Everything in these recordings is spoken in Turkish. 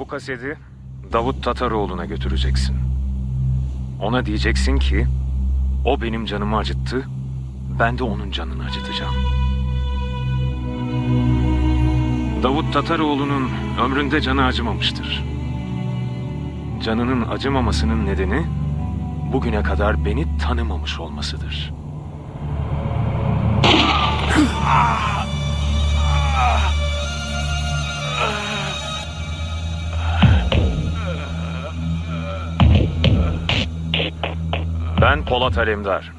Bu kaseti Davut Tataroğlu'na götüreceksin. Ona diyeceksin ki o benim canımı acıttı, ben de onun canını acıtacağım. Davut Tataroğlu'nun ömründe canı acımamıştır. Canının acımamasının nedeni bugüne kadar beni tanımamış olmasıdır. Ben Polat Alemdar.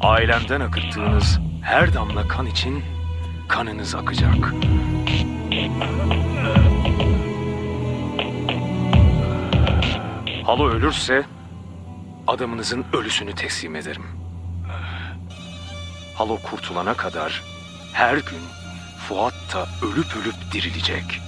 Ailemden akıttığınız her damla kan için kanınız akacak. Halo ölürse adamınızın ölüsünü teslim ederim. Halo kurtulana kadar her gün Fuat da ölüp ölüp dirilecek.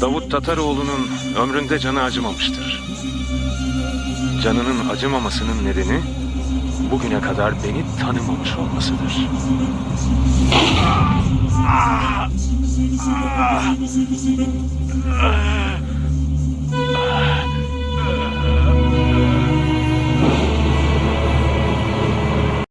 Davut Tataroğlu'nun ömründe canı acımamıştır. Canının acımamasının nedeni bugüne kadar beni tanımamış olmasıdır. Ah! Ah! Ah!